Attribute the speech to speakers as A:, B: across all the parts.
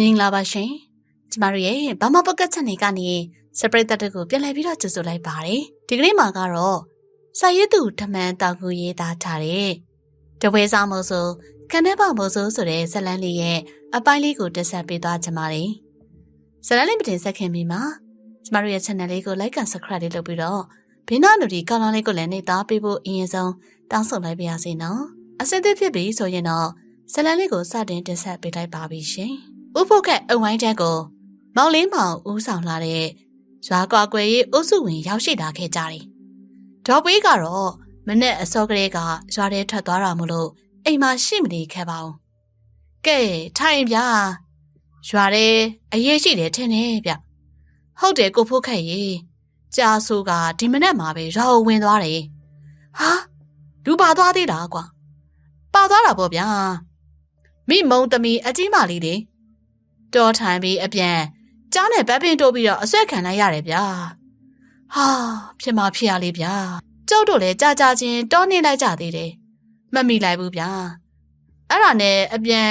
A: မင်္ဂလာပါရှင်ကျမတို့ရဲ့ဘာမပကတ်ချက်နေကနေစပရိသတ်တွေကိုပြန်လည်ပြီးတော့ကြိုဆိုလိုက်ပါတယ်ဒီကနေ့မှာကတော့စာရေးသူထမန်တောက်ကူရေးသားထားတဲ့တပွဲစားမို့ဆိုခနဲ့ပေါမို့ဆိုဆိုတဲ့ဇတ်လန်းလေးရဲ့အပိုင်းလေးကိုတက်ဆက်ပေးသွားချင်ပါတယ်ဇတ်လန်းလေးမတင်ဆက်ခင်ပြီးမှာကျမတို့ရဲ့ channel လေးကို like and subscribe လေးလုပ်ပြီးတော့ဘင်းနာလူဒီကောင်းကောင်းလေးကိုလည်းနေသားပေးဖို့အရင်ဆုံးတောင်းဆိုလိုက်ပါရစေနော်အစစ်အသစ်ဖြစ်ပြီဆိုရင်တော့ဇတ်လန်းလေးကိုစတင်တင်ဆက်ပေးလိုက်ပါပြီရှင် ဥဖို့ခက်အုံဝိုင်းချက်ကိုမောင်လေးမောင်ဦးဆောင်လာတဲ့ရွာကွာကွယ်ရေးအုပ်စုဝင်ရောက်ရှိလာခဲ့ကြတယ်ဒေါ်ပွေးကတော့မနဲ့အစောကလေးကရွာထဲထွက်သွားတာမလို့အိမ်မှာရှိမနေခဲ့ပါဘူးကဲထိုင်ဗျာရွာထဲအရေးရှိတယ်ထင်တယ်ဗျဟုတ်တယ်ကိုဖို့ခက်ရေကြာဆိုကဒီမနဲ့မှာပဲရွာကိုဝင်သွားတယ်ဟာလူပါသွားသေးတာကွာပါသွားတာပေါ့ဗျာမိမုံသမီးအကြီးမလေးတွေ တော်ထိုင်ပြီးအပြန်ကြားနဲ့ဗတ်ပင်တိုးပြီးတော့အဆွဲခံလိုက်ရတယ်ဗျာဟာဖြစ်မဖြစ်ရလေးဗျာကျုပ်တို့လည်းကြာကြာချင်းတောနေလိုက်ကြသေးတယ်မမိလိုက်ဘူးဗျာအဲ့ဒါနဲ့အပြန်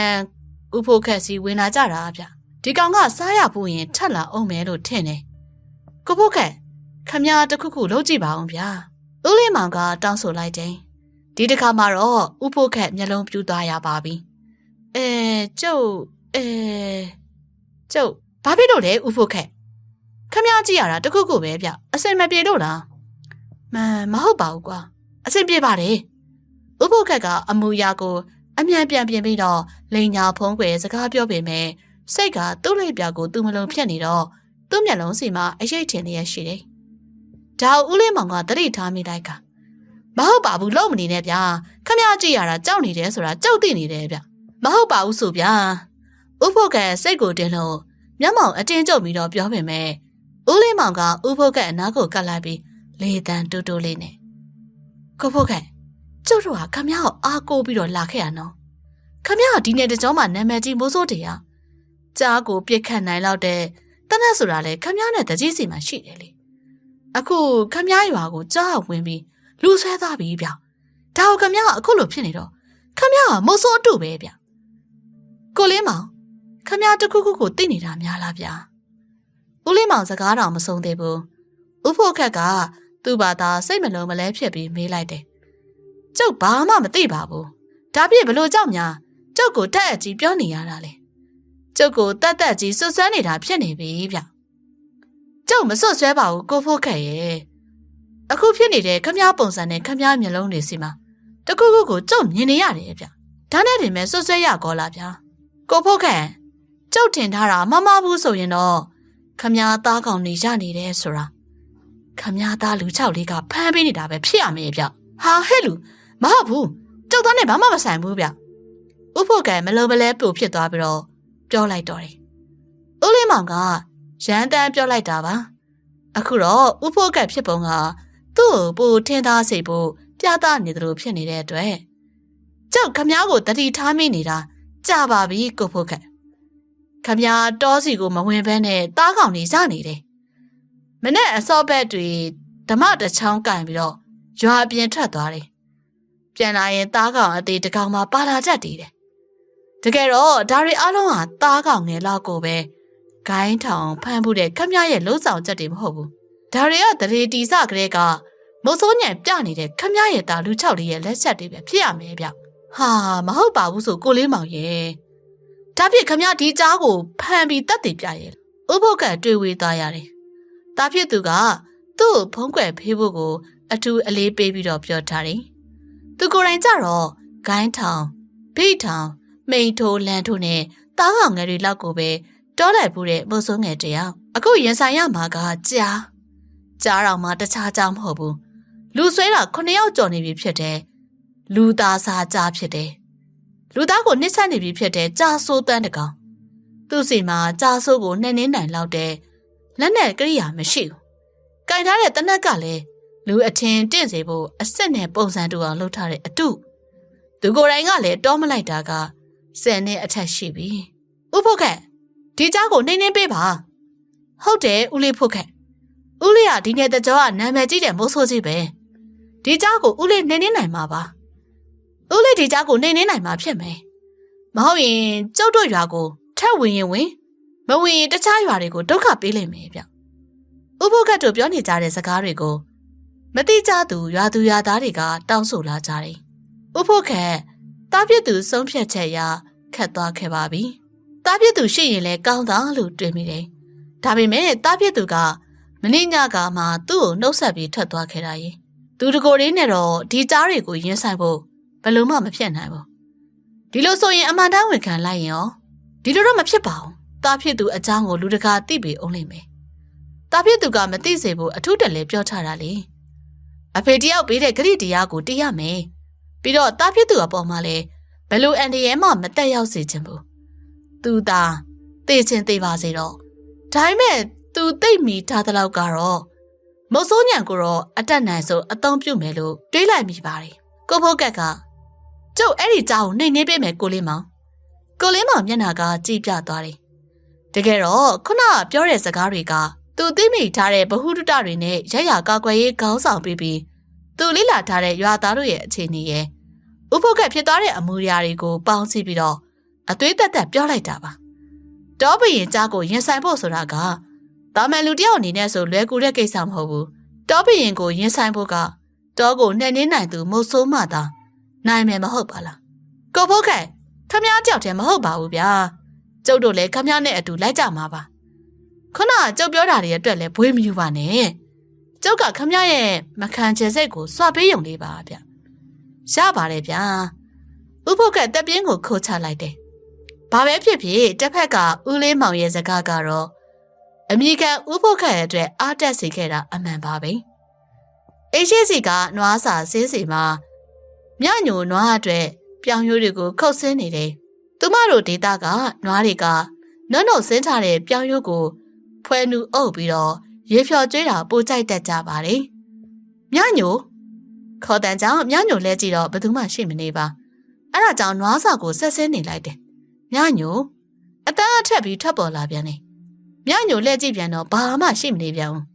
A: ဥဖို့ခက်စီဝင်လာကြတာဗျာဒီကောင်ကစားရဖို့ရင်ထက်လာအောင်မယ်လို့ထင်တယ်ကိုဖို့ခက်ခမည်းတခုခုလုပ်ကြည့်ပါအောင်ဗျာဦးလေးမောင်ကတောင်းဆိုလိုက်တယ်ဒီတစ်ခါမှာတော့ဥဖို့ခက်မျက်လုံးပြူးသွားရပါပြီအဲကျုပ်အဲ ကျုပ်ဘာဖြစ်လို့လဲဥဖို့ခက်ခမည်းကြည့်ရတာတခုခုပဲဗျအစင်မပြေလို့လားမမဟုတ်ပါဘူးကွာအစင်ပြေပါတယ်ဥဖို့ခက်ကအမူအရာကို အမြန်ပြန်ပြင်ပြီးတော့လိန်ညာဖုံးကွယ်စကားပြောပေမဲ့စိတ်ကသူ့လိပ်ပြကိုသူ့မလုံးဖြတ်နေတော့သူ့မျက်လုံးစီမှာအရေးထင်လျက်ရှိတယ်။ဒါဦးလေးမောင်ကတတိထားမိလိုက်ကမဟုတ်ပါဘူးလုံးမနေနဲ့ဗျာခမကြည့်ရတာကြောက်နေတယ်ဆိုတာကြောက်သိနေတယ်ဗျမဟုတ်ပါဘူးဆိုဗျာ ဥဖို့ကစိတ်ကိုတင်လို့မျက်မှောင်အတင်းကျုပ်ပြီးတော့ပြောပေမဲ့ဦးလေးမောင်ကဥဖို့ကအနားကိုကတ်လိုက်ပြီးလေတန်တူတူလေးနဲ့ကိုဖို့ကကျုပ်တို့ကခမကိုအားကိုးပြီးတော့လာခဲ့ရနော်ခမကဒီနေ့တကြောမှနာမည်ကြီးမိုးစိုးတေရကြားကိုပြစ်ခတ်နိုင်လောက်တဲ့တနက်ဆိုတာလေခမနဲ့တကြီးစီမှာရှိတယ်လေအခုခမရွာကိုကြားဝင်ပြီးလူဆွဲသွားပြီဗျဒါကိုခမကအခုလိုဖြစ်နေတော့ခမကမိုးစိုးအတူပဲဗျကိုလင်းမောင် ခမတခုခုကိုသိနေတာများလားဗျဦးလေးမောင်စကားတော်မဆုံးသေးဘူးဥဖို့ခက်ကသူ့ဘာသာစိတ်မလုံးမလဲဖြစ်ပြီးမေးလိုက်တယ်ကျုပ်ဘာမှမသိပါဘူးဒါပြည့်ဘလို့ကြောက်များကျုပ်ကိုတက်အကြီးပြောနေရတာလေကျုပ်ကိုတက်တက်ကြီးစွတ်ဆွဲနေတာဖြစ်နေပြီဗျကျုပ်မစွတ်ဆွဲပါဘူးကိုဖို့ခက်ရဲ့အခုဖြစ်နေတဲ့ခမားပုံစံနဲ့ခမားမျက်လုံးတွေစီမှာတခုခုကိုကျုပ်မြင်နေရတယ်ဗျဒါနဲ့တင်မဲ့စွတ်ဆွဲရကောလားဗျာကိုဖို့ခက် ကျုပ်တင်ထားတာမမဘူးဆိုရင်တော့ခမားသားကောင်နေရနေတယ်ဆိုတာခမားသားလူချောက်လေးကဖမ်းပေးနေတာပဲဖြစ်ရမယ်ဗျဟာဟဲ့လူမဟုတ်ဘူးကျုပ်သားနဲ့ဘာမှမဆိုင်ဘူးဗျဥဖို့ကမလိုမလဲပို့ဖြစ်သွားပြီးတော့ပြောလိုက်တော့တယ်ဦးလေးမောင်ကရန်တန်းပြောလိုက်တာပါအခုတော့ဥဖို့ကဖြစ်ပုံကသူ့ကိုပိုထင်းသားစိတ်ဖို့ပြသနေတယ်လို့ဖြစ်နေတဲ့အတွက်ကျုပ်ခမားကိုတတိထားမိနေတာကြာပါပြီကိုဖို့က ခမားတောစီကိုမဝင်ဘဲနဲ့တားကောင်နေစနေတယ်မနဲ့အစောဘက်တွေဓမ္မတချောင်းကင်ပြီးတော့ရွာအပြင်ထွက်သွားတယ်ပြန်လာရင်သားကောင်အသေးတကောင်မှပါလာတတ်တည်တယ်တကယ်တော့ဒါတွေအလုံးဟာသားကောင်ငယ်လောက်ကိုပဲဂိုင်းထောင်ဖမ်းမှုတဲ့ခမရရဲ့လုံးဆောင်ချက်တွေမဟုတ်ဘူးဒါတွေကတရေတီစကလေးကမိုးစိုးညံပြနေတဲ့ခမရရဲ့သားလူချောက်လေးရဲ့လက်ဆက်တွေပဲဖြစ်ရမယ်ဗျဟာမဟုတ်ပါဘူးဆိုကိုလေးမောင်ရဲ့ ဒါဖြစ်ခမရဒီကြားကိုဖမ်းပြီးတက်တည်ပြရဲ့ဥပုပ်ကတွေ့ဝေးသွားရတယ်ဒါဖြစ်သူကသူ့ကိုဖုံးကွယ်ဖေးဖို့ကို အထူးအလေးပေးပြီးတော့ပြောထားတယ်သူကိုယ်တိုင်ကြတော့ဂိုင်းထောင်ဖိထောင်မိန်ထိုးလန်ထိုးနဲ့တားကောင်ငယ်တွေလောက်ကိုပဲတောလိုက်ဘူးတဲ့မိုးစိုးငယ်တယောက်အခုရင်ဆိုင်ရမှာကကြားကြားတော်မှာတခြားကြောင်မဟုတ်ဘူးလူဆွဲတာခုနှစ်ယောက်ကြော်နေပြီဖြစ်တယ်လူသားစားကြားဖြစ်တယ် လူသားကိုနှိမ့်ဆက်နေပြီဖြစ်တယ်ကြာဆိုးတန်းတကောင်သူ့စီမှာကြာဆိုးကိုနှိမ့်နှင်းနိုင်လောက်တဲ့လက်နဲ့ကိရိယာမရှိဘူးကင်ထားတဲ့တနက်ကလည်းလူအထင်တင့်စေဖို့အစ်စ်နဲ့ပုံစံတူအောင်လုပ်ထားတဲ့အတုသူကိုယ်တိုင်ကလည်းတောမလိုက်တာကဆယ်နှစ်အထက်ရှိပြီဥဖို့ခက်ဒီကြားကိုနှိမ့်နှင်းပေးပါဟုတ်တယ်ဦးလေးဖို့ခက်ဦးလေးကဒီနေ့တကြောကနာမည်ကြီးတဲ့မိုးဆိုးကြီးပဲဒီကြားကိုဦးလေးနှိမ့်နှင်းနိုင်မှာပါ ဦးလေးဒီကြားကိုနှိမ့်နှင်းနိုင်မှာဖြစ်မယ်မဟုတ်ရင်ကျုပ်တို့ရွာကိုထက်ဝင်ရင်ဝင်မဝင်ရင်တခြားရွာတွေကိုဒုက္ခပေးလိမ့်မယ်ဗျဥပုကတ်တို့ပြောနေကြတဲ့စကားတွေကိုမတိကြသူရွာသူရွာသားတွေကတောင်းဆိုလာကြတယ်ဥပုခက်တားပြစ်သူဆုံးဖြတ်ချက်ရခတ်သွားခဲ့ပါပြီတားပြစ်သူရှိရင်လည်းကောင်းတာလို့တွေးမိတယ်ဒါပေမဲ့တားပြစ်သူကမင်းညကမှသူ့ကိုနှုတ်ဆက်ပြီးထွက်သွားခဲ့တာရင်သူတကိုယ်ရင်းနဲ့တော့ဒီကြားတွေကိုရင်ဆိုင်ဖို့ ဘယ်လို့မှမဖြစ်နိုင်ဘူးဒီလိုဆိုရင်အမှန်တမ်းဝန်ခံလိုက်ရင်ရောဒီလိုတော့မဖြစ်ပါဘူးတားဖြစ်သူအကြောင်းကိုလူတကာသိပြီအောင်လိမ့်မယ်တားဖြစ်သူကမသိစေဘူးအထုတက်လဲပြောထားတာလေအဖေတယောက်ပေးတဲ့ဂရိတရားကိုတည်ရမယ်ပြီးတော့တားဖြစ်သူအပေါ်မှာလဲဘယ်လိုအန်ဒီရဲမှမတက်ရောက်စေချင်ဘူးသူသာသိချင်းသိပါစေတော့ဒါပေမဲ့သူသိမိထားတဲ့လောက်ကတော့မုတ်ဆိုးညံကိုတော့အတက်နိုင်ဆုံးအသုံးပြုမယ်လို့တွေးလိုက်မိပါတယ်ကိုဖိုးကက်က ကျုပ်အဲ့ဒီကြားကိုနှိမ်နှင်းပေးမယ်ကိုလေးမောင်ကိုလေးမောင်မျက်နှာကကြည်ပြသွားတယ်တကယ်တော့ခုနကပြောတဲ့စကားတွေကသူသိမိထားတဲ့ဗဟုတုတတွေနဲ့ရရကာကွယ်ရေးခေါင်းဆောင်ပြီးပြီးသူလိလာထားတဲ့ရွာသားတို့ရဲ့အခြေအနေရဲ့ဥပုပ်ကဖြစ်သွားတဲ့အမူအရာတွေကိုပေါင်းစည်းပြီးတော့အသွေးသက်သက်ပြောလိုက်တာပါတောဘရင်ကြားကိုရင်ဆိုင်ဖို့ဆိုတာကတာမန်လူတယောက်အနေနဲ့ဆိုလွယ်ကူတဲ့ကိစ္စမဟုတ်ဘူးတောဘရင်ကိုရင်ဆိုင်ဖို့ကတောကိုနှက်နှင်းနိုင်သူမဟုတ်ဆိုးမှသာ နိုင်မယ်မဟုတ်ပါလားကိုဖို့ခက်ခမည်းကြောက်တယ်မဟုတ်ပါဘူးဗျာကျုပ်တို့လည်းခမည်းနဲ့အတူလိုက်ကြမှာပါခုနကကျုပ်ပြောတာတွေအတွက်လည်းဘွေးမယူပါနဲ့ကျုပ်ကခမည်းရဲ့မခံချင်စိတ်ကိုစွာပေးယုံလေးပါဗျရပါတယ်ဗျာဥပုပ်ကတက်ပြင်းကိုခိုးချလိုက်တယ်ဘာပဲဖြစ်ဖြစ်တစ်ဖက်ကဦးလေးမောင်ရဲ့စကားကတော့အမိကန်ဥပုပ်ခတ်ရဲ့အတွက်အားတက်စေခဲ့တာအမှန်ပါပဲအိရှိစီကနွားစာစင်းစီမှာ မြညိုနွားအတွက်ပြောင်ရိုးတွေကိုခုတ်ဆင်းနေတယ်သူမတို့ဒေတာကနွားတွေကနုံနုံဆင်းထားတဲ့ပြောင်ရိုးကို ဖွဲနူအုပ်ပြီးတော့ရေဖြော်ကျွေးတာပိုကြိုက်တတ်ကြပါတယ်မြညိုခေါ်တန်ကြောင့်မြညိုလဲကြည့်တော့ဘယ်သူမှရှိမနေပါအဲ့ဒါကြောင့်နွားစာကိုဆက်ဆင်းနေလိုက်တယ်မြညိုအတန်းအထက်ပြီးထွက်ပေါ်လာပြန်တယ်မြညိုလက်ကြည့်ပြန်တော့ဘာမှရှိမနေပြန်ဘူး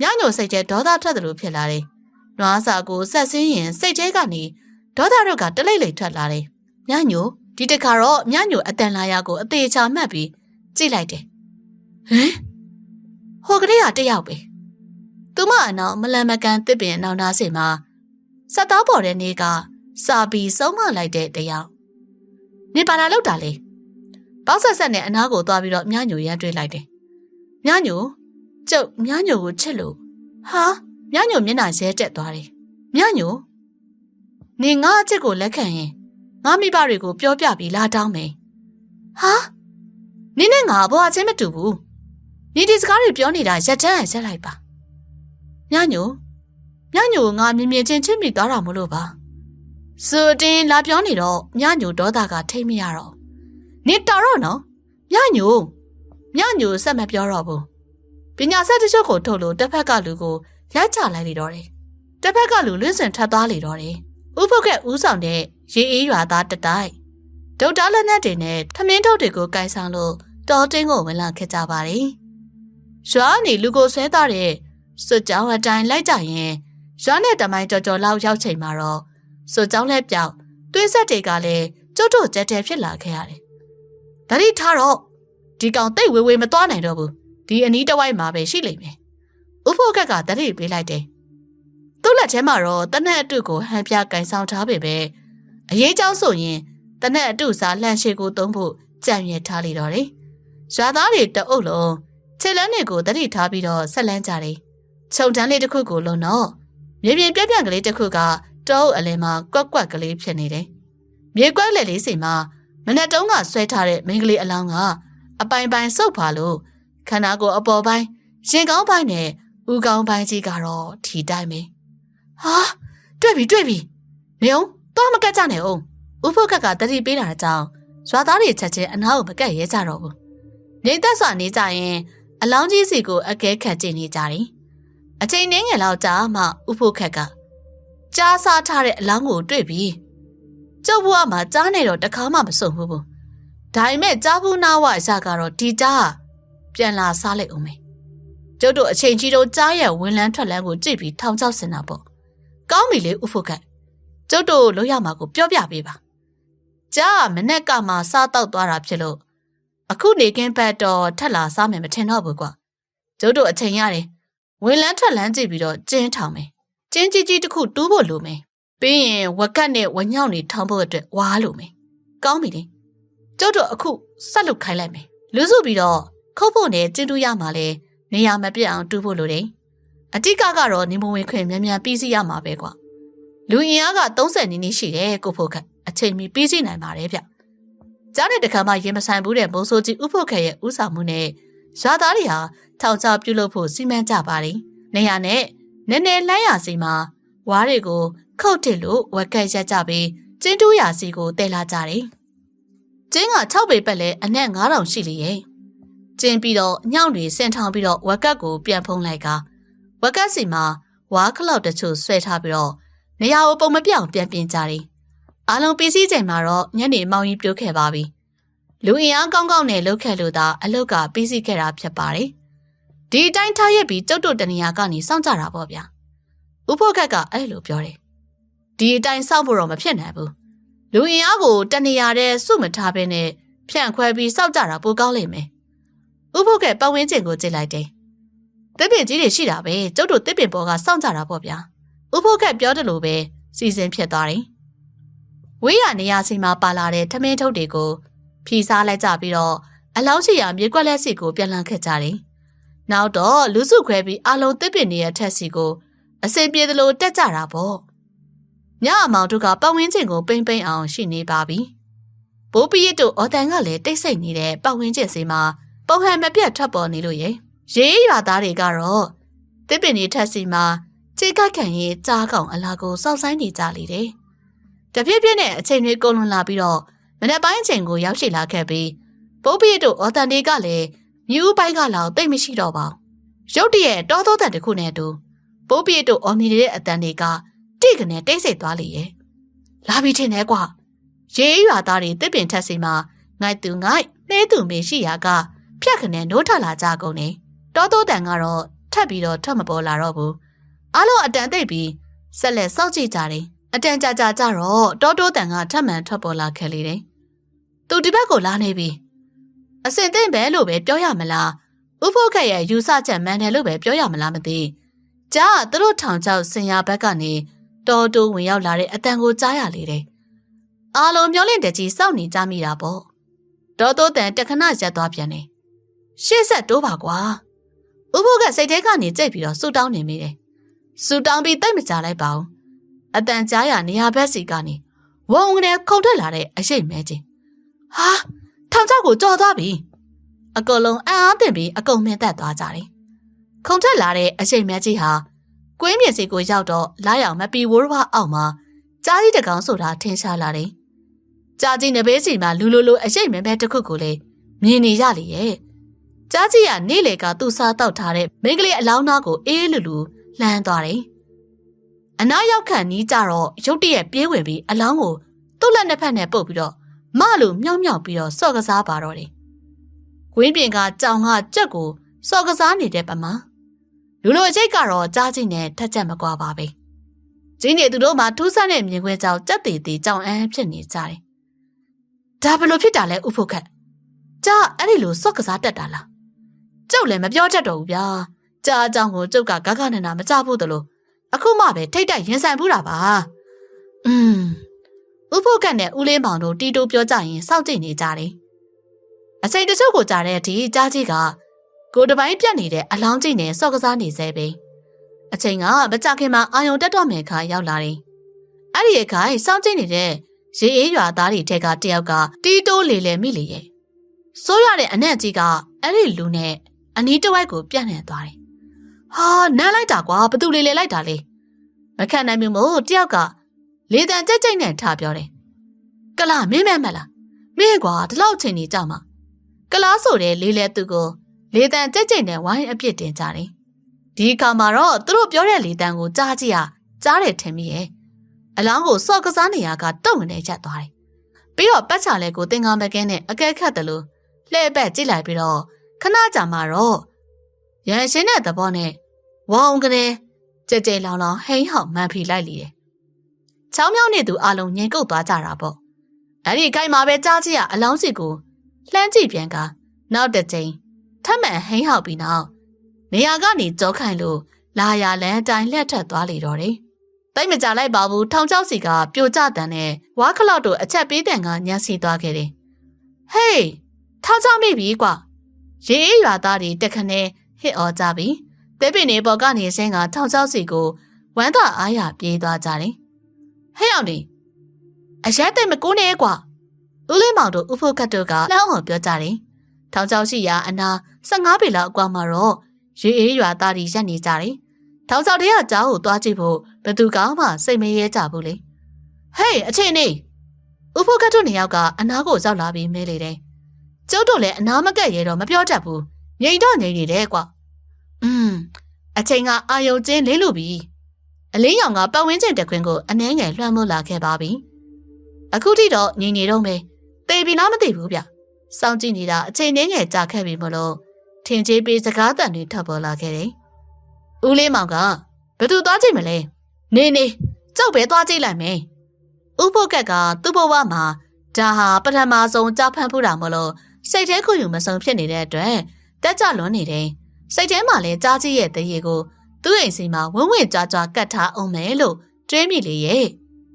A: မြညိုစိတ်ထဲဒေါသထွက်တယ်လို့ဖြစ်လာတယ်နွားစာကိုဆက်ဆင်းရင်စိတ်ထဲကနေ ဒေါသတို့ကတလိမ့်လိမ့်ထွက်လာတယ်မြညိုဒီတခါတော့မြညိုအတန်လာရကိုအသေးချာမှတ်ပြီးကြည့်လိုက်တယ်ဟမ်ဟိုကလေးကတယောက်ပဲသူမအနောက်မလန်မကန်တစ်ပင်အနောက်သားစင်မှာစက်သားပေါ်တဲ့နေ့ကစာပြီးဆုံးမလိုက်တဲ့တယောက်နေပါလာလောက်တာလေပေါက်ဆက်ဆက်နဲ့အနားကိုသွားပြီးတော့မြညိုရမ်းတွေးလိုက်တယ်မြညိုကျုပ်မြညိုကိုချစ်လို့ဟာမြညိုမျက်နှာရဲတက်သွားတယ်မြညို နေငါအချစ်ကိုလက်ခံရင်ငါမိဘတွေကိုပြောပြပြီးလာတောင်းမယ်ဟာနင်းနဲ့ငါဘွားချင်းမတူဘူးနေဒီစကားတွေပြောနေတာရက်တန်းရက်လိုက်ပါမြညိုမြညိုငါမြင်မြင်ချင်းချင်းမိသွားတာမလို့ပါဆိုတင်လာပြောနေတော့မြညိုဒေါသကထိတ်မရတော့နေတော်တော့နော်မြညိုမြညိုဆက်မပြောတော့ဘူးပညာဆက်တချို့ကိုထုတ်လို့တစ်ဖက်ကလူကိုရိုက်ချလိုက်လေတော့တယ်တစ်ဖက်ကလူလွင့်စင်ထပ်သွားလေတော့တယ် ဥပုတ်ကဦးဆောင်တဲ့ရေအေးရွာသားတတိုက်ဒေါက်တာလက်နက်တွေနဲ့ထမင်းထုတ်တွေကိုကင်ဆောင်လို့တော်တင်းကိုဝင်လာခဲ့ကြပါတယ်ရွာနေလူကိုဆွဲသွားတဲ့စွတ်ကြောင်အတိုင်းလိုက်ကြရင်ရွာနဲ့တမိုင်းကြော်ကြော်လောက်ရောက်ချိန်မှာတော့စွတ်ကြောင်လက်ပြောက်သွေးဆက်တွေကလည်းကျုပ်တို့ကြက်တဲဖြစ်လာခဲ့ရတယ်။ဒါတိထားတော့ဒီကောင်တိတ်ဝေဝေမသွားနိုင်တော့ဘူး။ဒီအနီးတစ်ဝိုက်မှာပဲရှိလိမ့်မယ်။ဥဖို့ကက်ကတတိပေးလိုက်တယ်။ သူ့လက်ထဲမှာတော့တနက်အတုကိုဟန်ပြကင်ဆောင်ထားပေပဲအရေးကြောင်းဆိုရင်တနက်အတုစားလှန်ရှိကိုသုံးဖို့ကြံ့ရထားလိတော့တယ်။ရွာသားတွေတအုပ်လုံးခြေလန်းတွေကိုတတိထားပြီးတော့ဆက်လန်းကြတယ်။ခြုံတန်းလေးတစ်ခုကိုလုံးတော့မြေပြင်ပြက်ပြက်ကလေးတစ်ခုကတောအုပ်အလင်းမှာကွက်ကွက်ကလေးဖြစ်နေတယ်။မြေကွက်လက်လေးစီမှာမနက်တုံးကဆွဲထားတဲ့မိန်းကလေးအလောင်းကအပိုင်ပိုင်စုပ်ပါလို့ခန္ဓာကိုယ်အပေါ်ပိုင်းရင်ကောင်းပိုင်းနဲ့ဥကောင်းပိုင်းကြီးကတော့ထီတိုင်းပဲ။ ဟာတွေ့ပြီတွေ့ပြီ။နေအောင်သွားမကတ်ကြနဲ့အောင်။ဥဖို့ကက်ကတတိပေးတာကြောင့်ရွာသားတွေချက်ချင်းအနားကိုမကတ်ရဲကြတော့ဘူး။နေသက်စွာနေကြရင်အလောင်းကြီးစီကိုအကဲခတ်ကြည့်နေကြတယ်။အချိန်နှင်းငယ်လောက်ကြာမှဥဖို့ခက်ကကြားစားထားတဲ့အလောင်းကိုတွေ့ပြီ။ကျုပ်ဘွားမှာကြားနေတော့တခါမှမစုံဘူးဘူး။ဒါပေမဲ့ကြားဘူးနာဝအရာကတော့ဒီကြားပြန်လာစားလိုက်အောင်မယ်။ကျုပ်တို့အချိန်ကြီးတော့ကြားရဲ့ဝင်လန်းထွက်လန်းကိုကြည့်ပြီးထောင်ချောက်စင်တာပေါ့။ ကောင်းပြီလေဥဖို့ခက်။ကျုပ်တို့လို့ရမှာကိုပြောပြပေးပါ။ကြားကမနဲ့ကမှစားတော့သွားတာဖြစ်လို့အခုနေကင်းပတ်တော့ထက်လာစားမယ်မထင်တော့ဘူးကွာကျုပ်တို့အချိန်ရတယ်ဝင်လန်းထွက်လန်းကြည့်ပြီးတော့ကျင်းထောင်မယ်ကျင်းကြီးကြီးတစ်ခုတူးဖို့လိုမယ်ပြီးရင်ဝက်ကတ်နဲ့ဝညောင်တွေထောင်ဖို့အတွက်ဝါလိုမယ်ကောင်းပြီလေကျုပ်တို့အခုဆက်လုပ်ခိုင်းလိုက်မယ်လူစုပြီးတော့ခုတ်ဖို့နဲ့ကျင်းတူးရမှာလဲနေရာမပြတ်အောင်တူးဖို့လိုတယ် အတိကကတော့နေမဝင်ခွင့်မြန်မြန်ပြီးစီးရမှာပဲကွာလူအင်အားက30နီးနီးရှိတယ်ကိုဖို့ခက်အချိန်မီပြီးစီးနိုင်ပါတယ်ဗျကြားတဲ့တခါမှရင်မဆိုင်ဘူးတဲ့မိုးဆိုးကြီးဥဖို့ခက်ရဲ့ဥဆောင်မှုနဲ့ရွာသားတွေဟာထောင်ချပြုလုပ်ဖို့စီမံကြပါတယ်နေရာနဲ့နည်းနည်းလမ်းရစီမှာဝါးတွေကိုခုတ်တစ်လို့ဝက်ကက်ရက်ကြပြီးကျင်းတူးရာစီကိုတဲလာကြတယ်ကျင်းက6ပေပက်လဲအနက်9000ရှိလေရဲ့ကျင်းပြီးတော့ညောင်တွေဆင်ထောင်ပြီးတော့ဝက်ကက်ကိုပြန်ဖုံးလိုက်က ဝက်ကက်စီမှာဝါးခလောက်တချို့ဆွဲထားပြီးတော့နေရာကိုပုံမပြောင်ပြန်ပြင်ကြတယ်အားလုံးပြီးစီးချိန်မှာတော့ညနေမောင်ကြီးပြုတ်ခဲ့ပါပြီလူအင်အားကောင်းကောင်းနဲ့လှုပ်ခဲ့လို့သာအလုတ်ကပြီးစီးခဲ့တာဖြစ်ပါတယ်ဒီအတိုင်းထားရက်ပြီးကျုပ်တို့တနေရာကနေစောင့်ကြတာပေါ့ဗျာဥဖို့ခက်ကအဲ့လိုပြောတယ်ဒီအတိုင်းစောင့်ဖို့တော့မဖြစ်နိုင်ဘူးလူအင်အားကိုတနေရာတည်းစုမထားဘဲနဲ့ဖြန့်ခွဲပြီးစောင့်ကြတာပိုကောင်းလိမ့်မယ်ဥဖို့ခက်ပတ်ဝန်းကျင်ကိုကြည့်လိုက်တယ် တစ်ပင်ကြီးတွေရှိတာပဲကျုပ်တို့တစ်ပင်ပေါ်ကစောင့်ကြတာပေါ့ဗျာဥဖို့ခက်ပြောတယ်လို့ပဲစီစဉ်ဖြစ်သွားတယ်ဝေးရနေရာစီမှာပါလာတဲ့ထမင်းထုတ်တွေကိုဖြီစားလိုက်ကြပြီးတော့အလောင်းရှိရာမြေကွက်လက်စီကိုပြန်လန်းခဲ့ကြတယ်နောက်တော့လူစုခွဲပြီးအလုံးတစ်ပင်တွေရဲ့ထက်စီကိုအစိပြေသလိုတက်ကြတာပေါ့ညအမောင်တို့ကပတ်ဝန်းကျင်ကိုပိမ့်ပိမ့်အောင်ရှိနေပါပြီဘိုးပရိတ်တို့အော်တန်ကလည်းတိတ်ဆိတ်နေတဲ့ပတ်ဝန်းကျင်စီမှာပုံဟန်မပြတ်ထွက်ပေါ်နေလို့ရေ ရေးရွာသားတွေကတော့တစ်ပင်တွေထက်စီမှာခြေကပ်ခံရေးကြားကောင်အလားကိုစောင့်ဆိုင်နေကြလေတယ်တပြည့်ပြည့်နဲ့အချိန်တွေကုန်လွန်လာပြီးတော့မနေ့ပိုင်းအချိန်ကိုရောက်ရှိလာခဲ့ပြီးဘိုးပရိတ်တို့အော်တန်တွေကလည်းမြူးပိုင်းကလောက်တိတ်မရှိတော့ပါဘူးရုတ်တရက်တောသောတန်တစ်ခုနဲ့အတူဘိုးပြည့်တို့အော်မီနေတဲ့အတန်တွေကတိကနေတိတ်ဆိတ်သွားလေရဲ့လာပြီထင်တယ်ကွာရေးရွာသားတွေတစ်ပင်ထက်စီမှာငိုက်သူငိုက်နှဲသူမေရှိရာကဖြတ်ခနဲ့နိုးထလာကြကုန်နေ တောသောတန်ကတော့ထပ်ပြီးတော့ထွက်မပေါ်လာတော့ဘူးအားလုံးအတန်သိပ်ပြီးဆက်လက်စောင့်ကြည့်ကြတယ်အတန်ကြာကြာကြတော့တောတိုးတန်ကထပ်မံထွက်ပေါ်လာခဲ့လေတယ်သူဒီဘက်ကိုလာနေပြီအစင်သိမ့်ပဲလို့ပဲပြောရမလားဥဖို့ခက်ရဲ့ယူဆချက်မှန်တယ်လို့ပဲပြောရမလားမသိကြားကသူတို့ထောင်ချောက်စင်ရဘက်ကနေတော်တိုးဝင်ရောက်လာတဲ့အတန်ကိုကြားရလေတယ်အားလုံးမျောလင့်တကြီးစောင့်နေကြမိတာပေါ့တော်တိုးတန်တခဏရက်သွားပြန်တယ်ရှေ့ဆက်တိုးပါကွာ ဥဖို့ကစိတ်ထဲကနေကြိတ်ပြီးတော့ဆူတောင်းနေမိတယ်ဆူတောင်းပြီးတိတ်မကြလိုက်ပါဘူးအတန်ကြားရနေရာဘက်စီကနေဝုံကနေခုန်ထွက်လာတဲ့အရှိတ်မဲချင်းဟာထောင်ချောက်ကိုကြော်သွားပြီအကုလုံးအံ့အားသင့်ပြီးအကုန်မင်းသက်သွားကြတယ်ခုံထက်လာတဲ့အချိန်မြတ်ကြီးဟာကွင်းပြင်စီကိုရောက်တော့လာရောက်မပီဝိုးဝါအောက်မှာကြားကြီးတကောင်ဆိုတာထင်ရှားလာတယ်ကြားကြီးနဘေးစီမှာလူလိုလိုအရှိတ်မဲမဲတစ်ခုကိုလေမြင်နေရလေရဲ့ ကြားကြီးကနေ့လေကသူ့စားတောက်ထားတဲ့မိန်းကလေးအလောင်းသားကိုအေးလူလူလှမ်းသွားတယ်အနားရောက်ခန့်နီးကြတော့ရုတ်တရက်ပြေးဝင်ပြီးအလောင်းကိုသူ့လက်နှစ်ဖက်နဲ့ပုတ်ပြီးတော့မလို့မြောက်မြောက်ပြီးတော့စော့ကစားပါတော့တယ်။ကွင်းပြင်ကကြောင်ကကြက်ကိုစော့ကစားနေတဲ့ပမာလူလိုအချိတ်ကတော့ကြားချင်းနဲ့ထက်ချက်မကွာပါပဲ။ကျင်းနေသူတို့မှထူးဆန်းတဲ့မြင်ကွင်းကြောင်ကြက်သေးသေးကြောင်အန်းဖြစ်နေကြတယ်။ဒါဘလို့ဖြစ်တာလဲဥဖို့ခက်။ကြားအဲ့ဒီလိုစော့ကစားတတ်တာလား။ ကျုပ်လည်းမပြောတတ်တော့ဘူးဗျာ။ကြားအကြောင်းကိုကျုပ်ကဂဂနနာမကြဘူးတလို့အခုမှပဲထိတ်တိုက်ရင်ဆိုင်ဘူးတာပါ။อืมဥဖို့ကတ်နဲ့ဦးလေးမောင်တို့တီတိုပြောကြရင်စောင့်ကြည့်နေကြတယ်။အချိန်တချို့ကိုကြာတဲ့အထိကြားကြီးကကိုတပိုင်းပြတ်နေတဲ့အလောင်းကြီးနဲ့စော့ကစားနေစေပဲ။အချိန်ကမကြခင်မှာအာယုံတက်တော့မယ်ခါရောက်လာတယ်။အဲ့ဒီအခါစောင့်ကြည့်နေတဲ့ရေအေးရွာသားတွေထဲကတယောက်ကတီတိုလေလေမိလေရဲ့။စိုးရတဲ့အနက်ကြီးကအဲ့ဒီလူနဲ့ အနီးတစ်ဝိုက်ကိုပြန့်နှံ့သွားတယ်။ဟာနမ်းလိုက်တာကွာဘသူလေလေလိုက်တာလေ။မခံနိုင်မျိုးမို့တယောက်ကလေတံကြက်ကြိတ်နဲ့ထားပြောတယ်။ကလာမင်းမဲမလား။မင်းကွာဒီလောက်ချိန်နေကြောက်မှာ။ကလားဆိုတဲ့လေးလဲသူကိုလေတံကြက်ကြိတ်နဲ့ဝိုင်းအပြစ်တင်ကြတယ်။ဒီအခါမှာတော့သူတို့ပြောတဲ့လေတံကိုကြားကြည့်ရကြားတယ်ထင်မိရဲ့။အလောင်းကိုစော့ကစားနေရကတုံငနဲ့ချက်သွားတယ်။ပြီးတော့ပတ်ချလဲကိုတင်ကားမကင်းနဲ့အကဲခတ်တယ်လို့လှဲ့ပက်ကြည့်လိုက်ပြီးတော့ ခဏကြာမှတော့ရန်ရှင်းတဲ့သဘောနဲ့ဝေါင်ကနေကြဲကြဲလောင်လောင်ဟိန်းဟောင်မှန်ဖီလိုက်လေတယ်ချောင်းမြောင်းနေသူအလုံးငြိမ်ကုတ်သွားကြတာပေါ့အဲ့ဒီအကိုက်မှာပဲကြားကြီးကအလောင်းစီကိုလှမ်းကြည့်ပြန်ကနောက်တစ်ချိန်ထပ်မံဟိန်းဟောက်ပြီးနောက်နေရာကနေကြောခိုင်လို့လာရလန်းအတိုင်းလှက်ထက်သွားလေတော့တယ်။တိတ်မကြလိုက်ပါဘူးထောင်ချောက်စီကပြိုကျတန်နဲ့ဝါခလောက်တို့အချက်ပေးတန်ကညှစီသွားခဲ့တယ်။ဟေးထောင်ချောက်မိပြီကွာ။ ရေအေးရွာသားတွေတက်ခနဲ့ဟစ်အော်ကြပြီ။တဲပင်နေပေါ်ကနေဆင်းကထောင်ချောက်စီကိုဝမ်းသာအားရပြေးသွားကြတယ်။ဟဲ့အောင်နေအရက်တိတ်မကိုးနဲ့ကွာ။ဦးလေးမောင်တို့ဥဖို့ကတ်တို့ကလှမ်းအောင်ပြောကြတယ်။ထောင်ချောက်ရှိရာအနာ15ပေလောက်အကွာမှာတော့ရေအေးရွာသားတွေရက်နေကြတယ်။ထောင်ချောက်တွေကကြားကိုသွားကြည့်ဖို့ဘယ်သူကမှစိတ်မရဲကြဘူးလေ။ဟေးအချင်းနေဥဖို့ကတ်တို့နှစ်ယောက်ကအနာကိုရောက်လာပြီးမဲလေတယ်။ ကျုပ်တို့လည်းအနာမကက်ရဲတော့မပြောတတ်ဘူး။ငိန်တော့ငိန်နေတယ်ကွာ။อืมအချိန်ကအာယုံကျင်းလေးလို့ပြီ။အလင်းရောင်ကပတ်ဝန်းကျင်တခွင်ကိုအနှဲငယ်လွှမ်းမိုးလာခဲ့ပါပြီ။အခုထိတော့ငိန်နေတော့မယ်။တေပြီလားမသိဘူးဗျ။စောင့်ကြည့်နေတာအချိန်နှင်းငယ်ကြာခဲ့ပြီမလို့ထင်ကြီးပေးစကားတန်တွေထပ်ပေါ်လာခဲ့တယ်။ဦးလေးမောင်ကဘယ်သူသွားကြည့်မလဲ။နေနေကြောက်ပဲသွားကြည့်လိုက်မယ်။ဦးဖို့ကက်ကသူ့ဘဝမှာဒါဟာပထမဆုံးကြောက်ဖန်ဖူးတာမလို့ စိတ်ထဲခုယူမဆုံးဖြစ်နေတဲ့အတွက်တက်ကြလွန်နေတယ်။စိတ်ထဲမှာလည်းကြားကြီးရဲ့တရေကိုသူ့အိမ်စီမှာဝင်းဝင်းကြွားကြွားကတ်ထားအောင်မယ်လို့တွေးမိလေရဲ့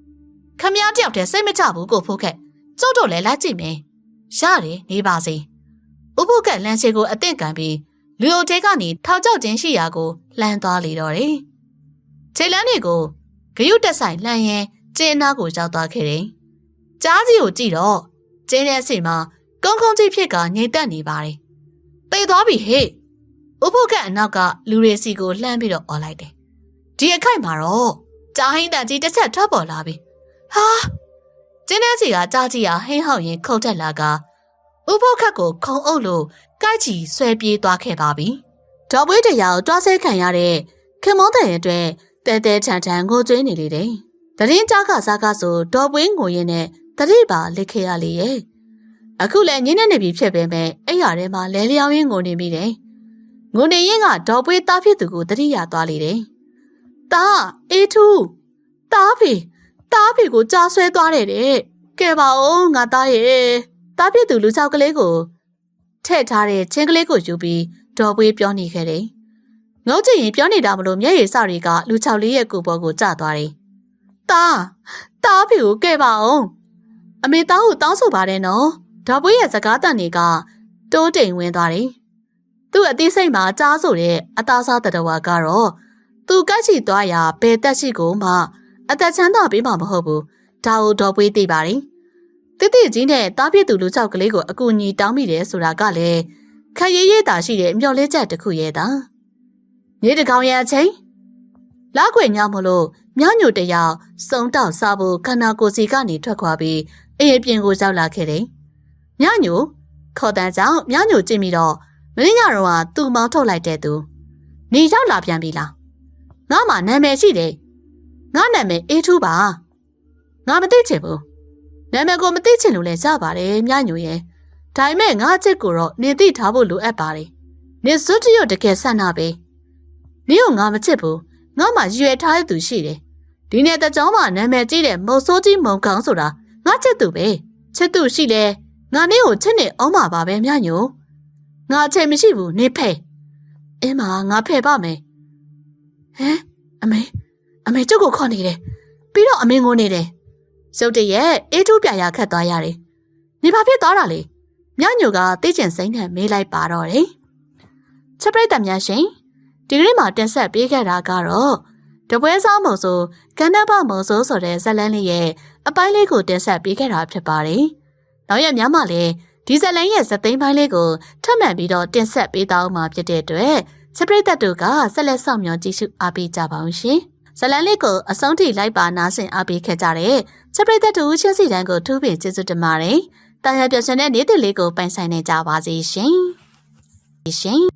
A: ။ခမည်းတယောက်တည်းစိတ်မချဘူးကိုဖို့ခက်ကျုပ်တို့လည်းလိုက်ကြည့်မယ်။ရတယ်နေပါစေ။ဥပုကက်လမ်းရှိကိုအသင့်ကန်ပြီးလူအုပ်ထဲကနေထောက်ကြောက်ခြင်းရှိရာကိုလှမ်းသွားလေတော့တယ်။ခြေလမ်းတွေကိုဂယုတက်ဆိုင်လှမ်းရင်ကျင်းနာကိုရောက်သွားခဲ့တယ်။ကြားစီကိုကြည့်တော့ကျင်းတဲ့အစီမှာ ကုန်းကုန်းကြီးဖြစ်ကငြိမ်သက်နေပါတယ်။သိသွားပြီဟေ့။ဥပုကက်အနောက်ကလူတွေစီကိုလှမ်းပြီးတော့អော်လိုက်တယ်။ဒီအခိုက်မှာတော့ကြားဟင်းတန်ကြီးတစ်ချက်ထွက်ပေါ်လာပြီ။ဟာကျင်းတဲ့စီကကြားကြီးဟာဟင်းဟောက်ရင်ခုတ်တက်လာကဥပုခတ်ကိုခုံအုပ်လို့ကိုက်ချီဆွဲပြေးသွားခဲ့ပါပြီ။ဒေါ်ပွေးတရားကိုတွားဆဲခံရတဲ့ခင်မောတဲ့အတွက်တဲတဲထန်ထန်ငိုကြွေးနေလေတယ်။တရင်ကြားကစားကဆိုဒေါ်ပွေးငိုရင်းနဲ့တတိပါလက်ခဲ့ရလေရဲ့။ အခုလည်းညင်းနေနေပြီဖြစ်ပေမဲ့အဲ့ရထဲမှာလဲလျောင်းရင်းငိုနေမိတယ်။ငိုနေရင်ကဒေါ်ပွေးသားဖြစ်သူကိုတတိရသွားလေတယ်။တာအေးထူးတားဖေတားဖေကိုကြားဆွဲသွားတယ်တဲ့။ကဲပါဦးငါသားရဲ့တားဖြစ်သူလူချောက်ကလေးကိုထည့်ထားတဲ့ချင်းကလေးကိုယူပြီးဒေါ်ပွေးပြောနေခဲ့တယ်။ငုံချင်ရင်ပြောနေတာမလို့မျက်ရည်စတွေကလူချောက်လေးရဲ့ကိုယ်ပေါ်ကိုကျသွားတယ်။တားတားဖေကိုကဲပါအောင်။အမေသားကိုတောင်းဆိုပါတယ်နော်။ ဒေါ်ပွေးရဲ့စကားတန်တွေကတိုးတိမ်ဝင်သွားတယ်။သူ့အသေးစိတ်မှာကြားဆိုတဲ့အသားစားတတော်ကတော့သူကတ်ချီသွားရာဘယ်တက်ရှိကိုမှအသက်ချမ်းသာပေးမှာမဟုတ်ဘူး။ဒါကိုဒေါ်ပွေးသိပါတယ်။တိတိကြီးနဲ့တားပြစ်သူလူချောက်ကလေးကိုအကူအညီတောင်းမိတယ်ဆိုတာကလည်းခက်ရရတာရှိတဲ့မျော်လင့်ချက်တစ်ခုရဲ့တာ။မြေတကောင်ရဲ့အချိန်လောက်ွယ်ညမလို့မြညိုတယောက်စုံတောက်စားဖို့ခန္ဓာကိုယ်စီကနေထွက်ခွာပြီးအေးပြင်ကိုရောက်လာခဲ့တယ်။ မြညိုခေါ်တန်းကြောင့်မြညိုကြည့်ပြီးတော့မင်းညတော့ကသူ့မောင်းထုတ်လိုက်တဲ့သူနေရောက်လာပြန်ပြီလားငါမှနာမည်ရှိတယ်ငါနာမည်အေးထူးပါငါမသိချင်ဘူးနာမည်ကိုမသိချင်လို့လည်းရပါတယ်မြညိုရဲ့ဒါပေမဲ့ငါအချစ်ကိုတော့နေသိထားဖို့လိုအပ်ပါတယ်နေစွတ်တရတကယ်ဆန္ဒပဲနေကိုငါမချစ်ဘူးငါမှရွယ်ထားတဲ့သူရှိတယ်ဒီနေ့တကြောင်မှနာမည်ကြီးတဲ့မုံဆိုးကြီးမုံကောင်းဆိုတာငါချစ်သူပဲချစ်သူရှိလဲ ငါနေကိုချစ်နေအောင်ပါပါပဲမြညိုငါအချိန်မရှိဘူးနေဖဲအင်းမငါဖဲပါမယ်ဟမ်အမေအမေကျုပ်ကိုခေါ်နေတယ်ပြီးတော့အမင်းကိုနေတယ်စုတ်တရဲ့အေးထူးပြရာခတ်သွားရတယ်နေဘာဖြစ်သွားတာလဲမြညိုကသိကျင်စိမ့်နဲ့မေးလိုက်ပါတော့တယ်ချက်ပရိသတ်များရှင်ဒီကနေ့မှာတင်ဆက်ပေးခဲ့တာကတော့တပွဲစားမုံဆိုကန္နပမုံဆိုဆိုတဲ့ဇက်လန်းလေးရဲ့အပိုင်းလေးကိုတင်ဆက်ပေးခဲ့တာဖြစ်ပါတယ် နောက်ရက်များမှလည်းဒီဇက်လန်ရဲ့ဇက်သိမ်းပိုင်းလေးကိုထပ်မံပြီးတော့တင်ဆက်ပေးသွားမှာဖြစ်တဲ့အတွက်ချက်ပရိသတ်တို့ကဆက်လက်ဆောင်မြော်ကြည့်ရှုအားပေးကြပါအောင်ရှင်ဇလန်လေးကိုအဆုံးထိလိုက်ပါနားဆင်အားပေးခဲ့ကြတဲ့ချက်ပရိသတ်တို့ချင်းစီတန်းကိုထူးပင်ကျေးဇူးတင်ပါတယ်။တာယာပြည့်စံတဲ့နေ့တည်လေးကိုပိုင်ဆိုင်နေကြပါစေရှင်။ရှင်